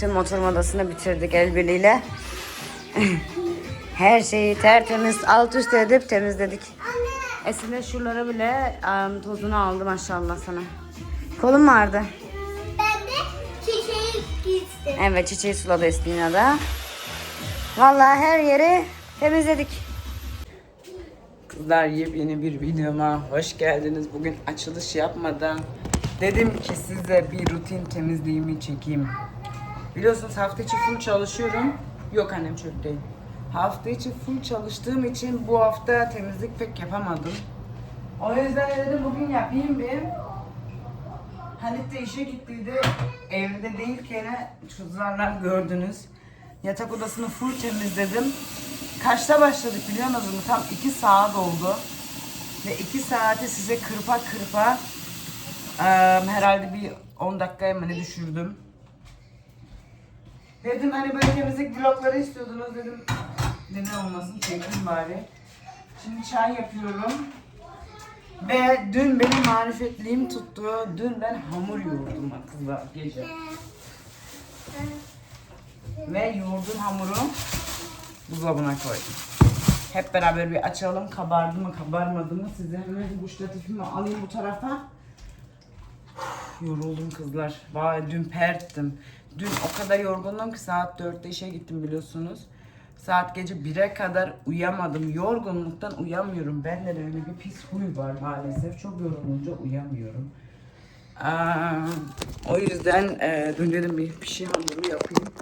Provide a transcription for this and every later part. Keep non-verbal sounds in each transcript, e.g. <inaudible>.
Tüm oturma odasını bitirdik el birliğiyle. Her şeyi tertemiz alt üst edip temizledik. Esin'de şuraları bile em, tozunu aldı maşallah sana. Kolum vardı. Ben de çiçeği gittim. Evet çiçeği suladı Esin'le de. Vallahi her yeri temizledik. Kızlar yepyeni bir videoma hoş geldiniz. Bugün açılış yapmadan dedim ki size bir rutin temizliğimi çekeyim. Biliyorsunuz hafta içi full çalışıyorum. Yok annem çöp değil. Hafta içi full çalıştığım için bu hafta temizlik pek yapamadım. O yüzden dedim bugün yapayım bir. Halit de işe gittiydi. Evde değilken kızlarla gördünüz. Yatak odasını full temizledim. Kaçta başladık biliyor musunuz? Tam 2 saat oldu. Ve 2 saati size kırpa kırpa herhalde bir 10 dakikaya mı ne düşürdüm. Dedim hani böyle temizlik vlogları istiyordunuz dedim. Neden olmasın çekeyim bari. Şimdi çay yapıyorum. Ve dün benim marifetliğim tuttu. Dün ben hamur yoğurdum kızlar gece. Ve yoğurdum hamuru buzdolabına koydum. Hep beraber bir açalım. Kabardı mı kabarmadı mı size hemen bu ştatifimi alayım bu tarafa. Yoruldum kızlar. Vay dün perttim. Dün o kadar yorgundum ki saat 4'te işe gittim biliyorsunuz. Saat gece 1'e kadar uyamadım. Yorgunluktan uyamıyorum. Bende de öyle bir pis huy var maalesef. Çok yorulunca uyamıyorum. Aa, o yüzden e, dün dedim bir pişi hamuru yapayım.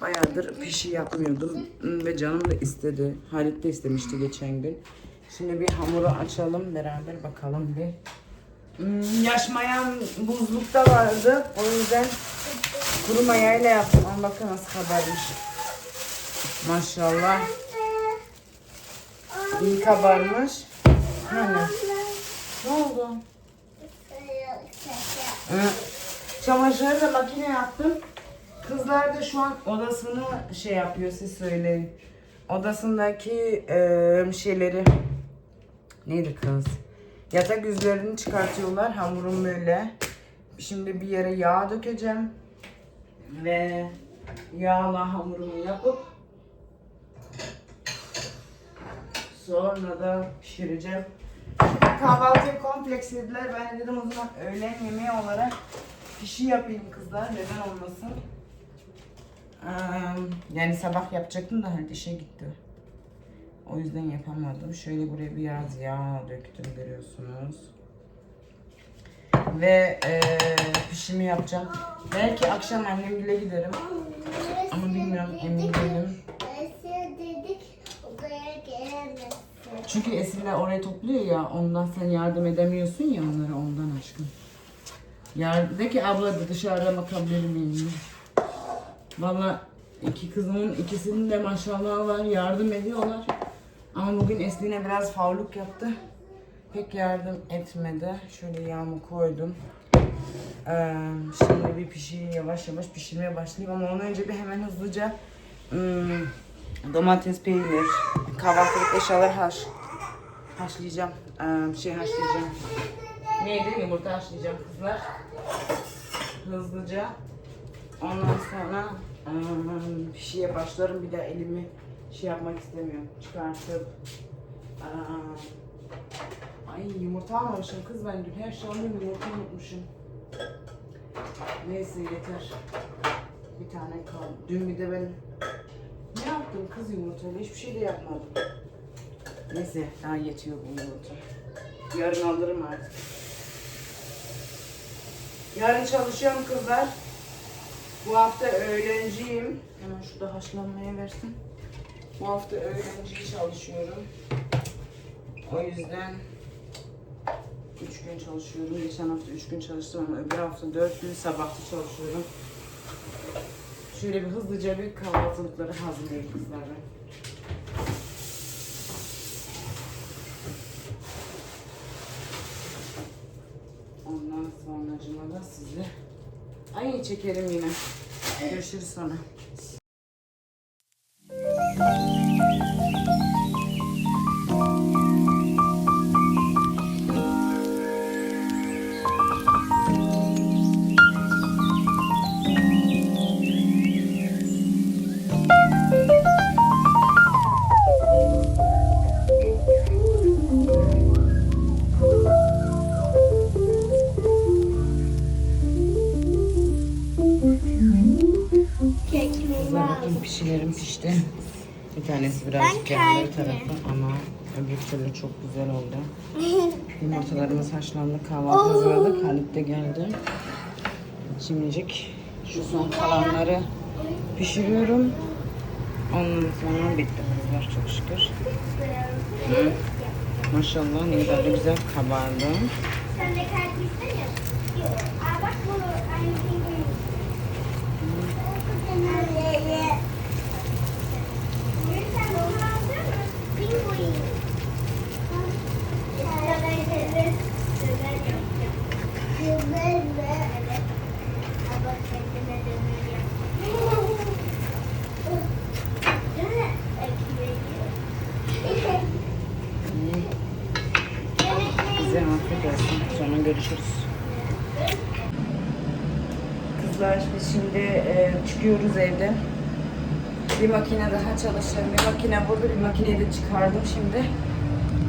Bayağıdır pişi yapmıyordum Hmm, ve canım da istedi. Halit de istemişti geçen gün. Şimdi bir hamuru açalım beraber bakalım bir. Hmm, Yaş mayam buzlukta vardı. O yüzden kuru mayayla yaptım. Ama bakın nasıl kabarmış. Maşallah. İyi kabarmış. Hani? Ne oldu? Hı. Çamaşırı da makineye attım. Kızlar da şu an odasını şey yapıyor siz söyleyin. Odasındaki eee, şeyleri neydi kız? Yatak yüzlerini çıkartıyorlar hamurum böyle. Şimdi bir yere yağ dökeceğim. Ve yağla hamurumu yapıp sonra da pişireceğim. Kahvaltıya kompleks yediler. Ben de dedim o zaman öğlen yemeği olarak pişi yapayım kızlar. Neden olmasın? Ee, yani sabah yapacaktım da hani işe gitti. O yüzden yapamadım. Şöyle buraya biraz yağ döktüm görüyorsunuz. Ve e, pişimi yapacağım. Belki akşam annemgile giderim. Ama bilmiyorum emin değilim. Çünkü Esinler orayı topluyor ya ondan sen yardım edemiyorsun ya onlara ondan aşkım. Yardım de ki abla da dışarıda bakabilir miyim? Valla iki kızımın ikisinin de maşallah var yardım ediyorlar. Ama bugün Esin'e biraz favluk yaptı. Pek yardım etmedi. Şöyle yağımı koydum. Ee, şimdi bir pişiyi yavaş yavaş pişirmeye başlayayım ama ondan önce bir hemen hızlıca hmm, domates, peynir, kahvaltılık eşyalar haş, haşlayacağım. Ee, şey haşlayacağım. Neydi? Yumurta haşlayacağım kızlar. Hızlıca. Ondan sonra ee, pişiye başlarım. Bir de elimi şey yapmak istemiyorum. Çıkartıp ee, Ay yumurta almamışım kız ben dün her şey alayım yumurta unutmuşum. Neyse yeter. Bir tane kaldı. Dün bir de ben ne yaptım kız yumurtayla hiçbir şey de yapmadım. Neyse daha yetiyor bu yumurta. Yarın alırım artık. Yarın çalışıyorum kızlar. Bu hafta öğlenciyim. Hemen şurada haşlanmaya versin. Bu hafta öğlenci çalışıyorum. O yüzden 3 gün çalışıyorum. Geçen hafta 3 gün çalıştım ama öbür hafta 4 gün sabahta çalışıyorum. Şöyle bir hızlıca bir kahvaltılıkları hazırlayayım kızlara. Ondan sonra da sizi ay çekerim yine. Görüşürüz sonra. Tanesi birazcık yanları tarafı ama öbür türlü çok güzel oldu. <laughs> Yumurtalarımız haşlandı, kahvaltı hazırladık. Halit de geldi. Şimdicik şu son kalanları pişiriyorum. Ondan sonra bitti kızlar çok şükür. Hı. Maşallah ne kadar da güzel kabardı. Sen de kalp istemiyor musun? Yok. Aa bak bu aynı pinguin. Sen bunu aldın mı? Pinguin. Güzel mi? Evet. Aa bak kendine dönüyor ya. Değil mi? Ekmeği. Size afiyet olsun. Sonra görüşürüz. Kızlar biz şimdi e, çıkıyoruz evden. Bir makine daha çalışır. Bir makine burada, bir makineyi de çıkardım şimdi.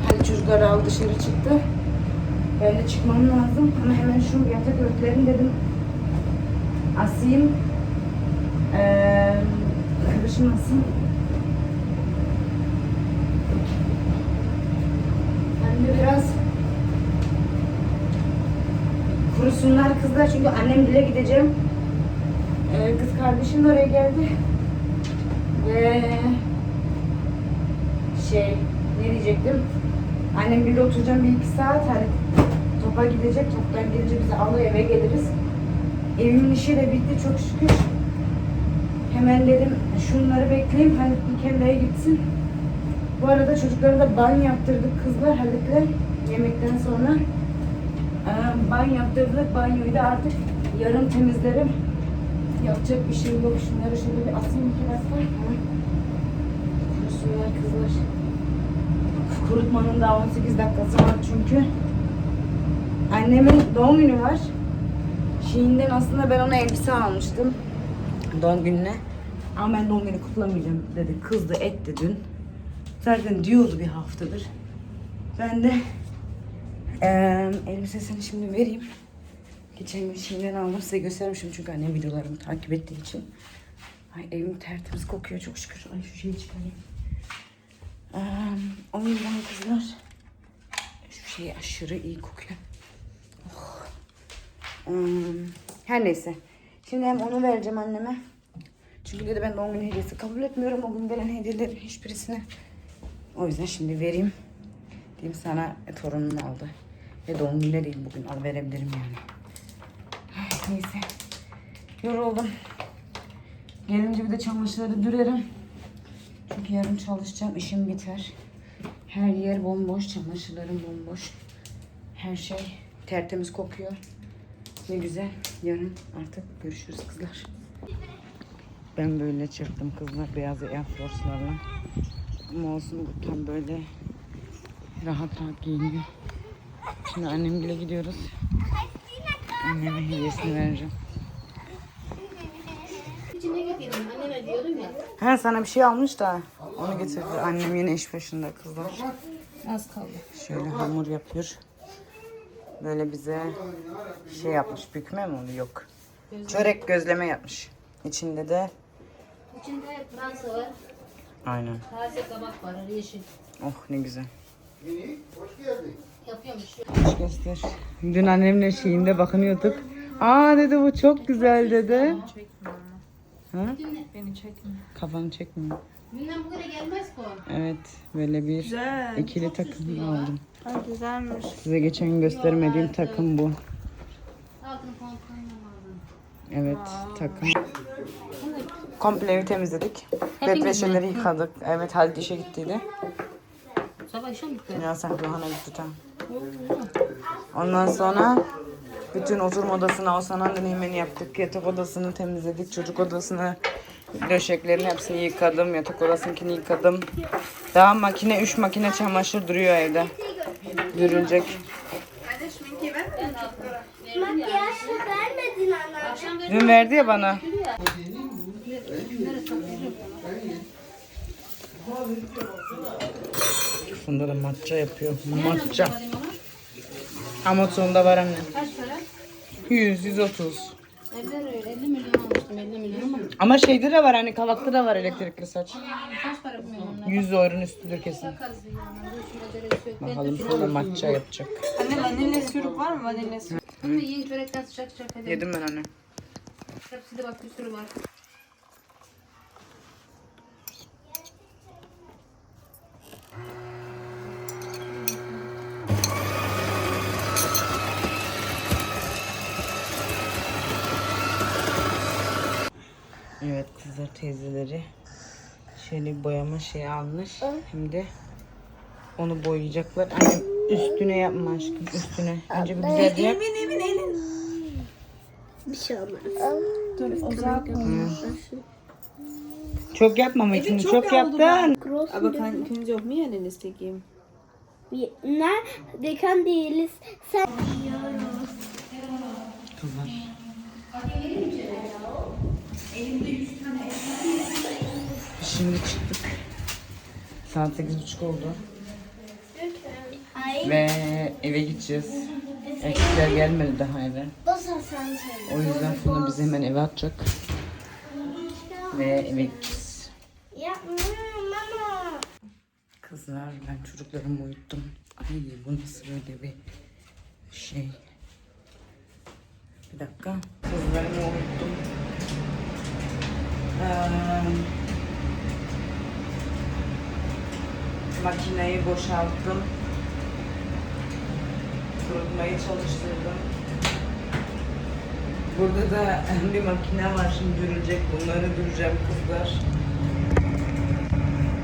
Hani çocuklar al dışarı çıktı. Ben de çıkmam lazım. Ama hemen şu yatak örtülerini dedim asayım. Ee, de biraz kurusunlar kızlar çünkü annem bile gideceğim. Ee, kız kardeşim de oraya geldi. Ve şey ne diyecektim? Annem bile oturacağım bir iki saat hani topa gidecek. Toptan gelince bizi alır eve geliriz. Evimin işi de bitti çok şükür. Hemen dedim şunları bekleyeyim hani Kemal'e gitsin. Bu arada çocuklara da banyo yaptırdık kızlar Halit'le yemekten sonra. Ee, banyo yaptırdık. Banyoyu da artık yarın temizlerim. Yapacak bir şey yok. Şunları şöyle bir asayım dakika. Hı. Kurusunlar kızlar. Kurutmanın daha 18 dakikası var çünkü. Annemin doğum günü var. Şiinden aslında ben ona elbise almıştım. Doğum gününe. Ama ben doğum günü kutlamayacağım dedi. Kızdı etti dün. Zaten diyordu bir haftadır. Ben de eee elbisesini şimdi vereyim. Geçen gün Şiinden aldım size göstermişim çünkü annem videolarımı takip ettiği için. Ay evim tertemiz kokuyor çok şükür. Ay şu şeyi çıkarayım. Eee o yüzden kızlar şu şey aşırı iyi kokuyor. Oh. Hmm, her neyse. Şimdi hem onu vereceğim anneme. Çünkü dedi ben doğum günü hediyesi kabul etmiyorum. O gün gelen hediyeleri hiçbirisine. O yüzden şimdi vereyim. Diyeyim sana e, torunum aldı. Ve doğum günü değil bugün al verebilirim yani. Neyse. Yoruldum. Gelince bir de çamaşırları dürerim. Çünkü yarın çalışacağım. işim biter. Her yer bomboş. Çamaşırlarım bomboş. Her şey tertemiz kokuyor. Ne güzel. Yarın artık görüşürüz kızlar. Ben böyle çıktım kızlar beyaz Air Force'larla. Ama olsun tam böyle rahat rahat giyiniyor. Şimdi annemle gidiyoruz. Anneme hediyesini vereceğim. He sana bir şey almış da onu getirdi. Annem yine iş başında kızlar. Az kaldı. Şöyle hamur yapıyor. Böyle bize şey yapmış. Bükme mi onu? Yok. Çörek gözleme yapmış. İçinde de İçinde Fransa var. aynen. Taze kabak var. Yeşil. Oh ne güzel. Yapıyormuş. Aç göster. Dün annemle şeyinde bakınıyorduk. Aa dedi bu çok güzel dedi. Ha? Beni çekme. Kafanı çekmiyor. Bundan bu kadar gelmez o. Evet böyle bir ikili takım aldım. güzelmiş. Size geçen gün göstermediğim takım bu. Altını pantolonla. Evet takım. Komple evi temizledik. Depreşenleri yıkadık. Evet Halit işe gittiydi. Sabah işe mi gitti? Ya sen Yohan'a gitti tam. Ondan sonra bütün oturma odasını Osanan deneyimini yaptık. Yatak odasını temizledik. Çocuk odasını döşeklerin hepsini yıkadım. Yatak odasınkini yıkadım. Daha makine, üç makine çamaşır duruyor evde. Dürülecek. Makyajı vermedin böyle Dün verdi ya bana. Funda da matcha yapıyor. Matcha. alayım ona. Ama sonunda var anne. Kaç para? 100, 130. Evler öyle 50 milyon almıştım 50 milyon ama Ama şeyde de var hani kavakta da var elektrikli saç. kaç para onlar. 100 euronun üstüdür kesin. Bu Bakalım sonra matcha yapacak. Anne vanilya sirup var mı vanilya sirup? Bunu yiyin çörekten sıcak sıcak edelim. Yedim ben anne. Hepsi de bak bir sürü var. Evet kızlar teyzeleri şöyle bir boyama şey almış. Hem de onu boyayacaklar. Annem üstüne yapma aşkım üstüne. Önce bir güzel yap. Bir şey olmaz. Çok yapma ama içini çok yaptın. Aber kann, können Sie auch mir eine Liste geben? Nein, wir kann die Liste. Kızlar. Şimdi çıktık. Saat sekiz buçuk oldu. Ve eve gideceğiz. Erkekler gelmedi daha eve. O yüzden Funda bizi hemen eve atacak. Ve eve gideceğiz. Ya mama. Kızlar ben çocuklarımı uyuttum. Ay bu nasıl böyle bir şey. Bir dakika. Kızlarımı uyuttum. Ee, makineyi boşalttım. Kurutmayı çalıştırdım. Burada da <laughs> bir makine var şimdi dürülecek. Bunları düreceğim kızlar.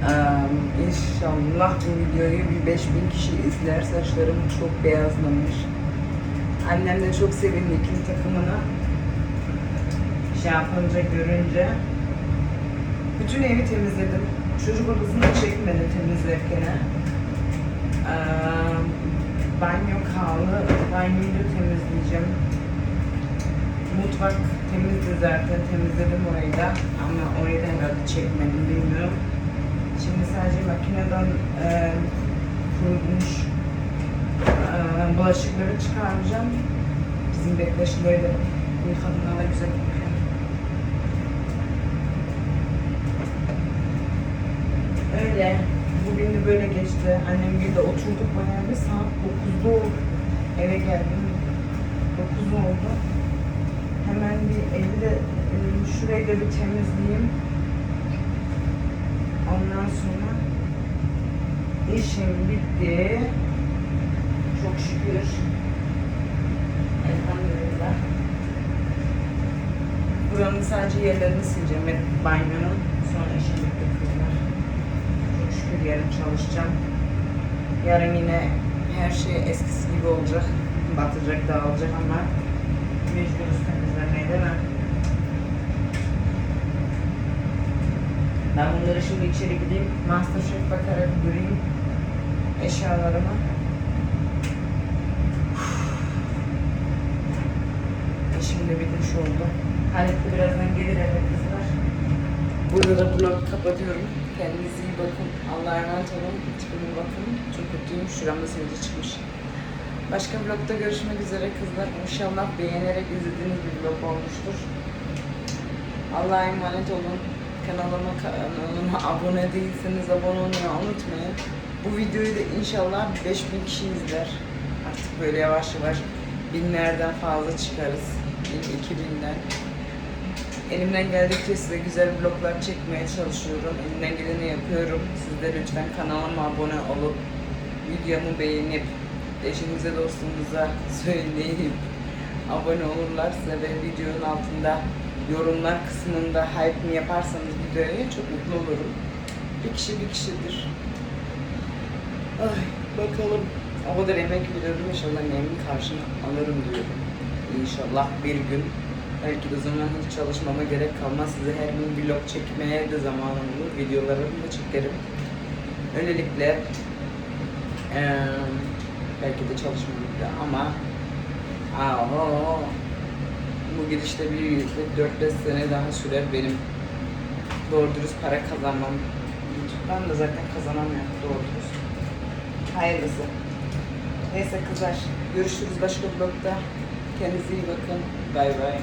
Ee, inşallah bu videoyu bir 5000 kişi izler. Saçlarım çok beyazlamış. Annem de çok sevindi ikinci takımını. Şey yapınca, görünce. Bütün evi temizledim. Çocuk odasını da çekmedi temizlerken. Ee, banyo kaldı. Banyoyu da temizleyeceğim. Mutfak temizdi zaten. Temizledim orayı da. Ama orayı da herhalde çekmedim bilmiyorum. Şimdi sadece makineden e, kurulmuş e, bulaşıkları çıkaracağım. Bizim bekleşleri de yıkadığında da güzel kokuyor. Öyle. Bugün de böyle geçti. Annem bir de oturduk bayağı bir saat 9'da oldu. Eve geldim. 9 oldu. Hemen bir evi de e, şurayı da bir temizleyeyim. Ondan sonra işim bitti. Çok şükür. Elhamdülillah. Buranın sadece yerlerini sileceğim ve banyonun. Sonra işim bitti şükür yarın çalışacağım. Yarın yine her şey eskisi gibi olacak. Batacak, dağılacak ama mecburuz temizlemeye değil mi? Ben bunları şimdi içeri gideyim. Masterchef bakarak göreyim eşyalarımı. Eşim de bir duş oldu. Halit birazdan gelir eve kızlar. Burada da vlogu kapatıyorum. Kendinize iyi bakın. Allah'a emanet olun. Tipime bakın. Çok kötüyüm. Şuramda sivilce çıkmış. Başka vlogda görüşmek üzere kızlar. İnşallah beğenerek izlediğiniz bir vlog olmuştur. Allah'a emanet olun. Kanalıma, kanalıma <laughs> abone değilseniz abone olmayı unutmayın. Bu videoyu da inşallah 5000 kişi izler. Artık böyle yavaş yavaş binlerden fazla çıkarız. 2000'den. Elimden geldikçe size güzel vloglar çekmeye çalışıyorum. Elimden geleni yapıyorum. Siz de lütfen kanalıma abone olup videomu beğenip eşinize dostunuza <laughs> söyleyip abone olurlarsa ve videonun altında yorumlar kısmında hype mi yaparsanız videoya çok mutlu olurum. Bir kişi bir kişidir. Ay bakalım. O kadar emek veriyorum inşallah neyimin karşını alırım diyorum. İnşallah bir gün belki de zaman hiç çalışmama gerek kalmaz. Size her gün vlog çekmeye de zamanım olur. Videolarımı da çekerim. Öylelikle eee belki de çalışmam da ama Aa, bu gidişte bir 4-5 sene daha sürer benim doğru dürüst para kazanmam. YouTube'dan da zaten kazanamıyorum doğru dürüst. Hayırlısı. Neyse kızlar görüşürüz başka vlogda. Kendinize iyi bakın. Bay bay.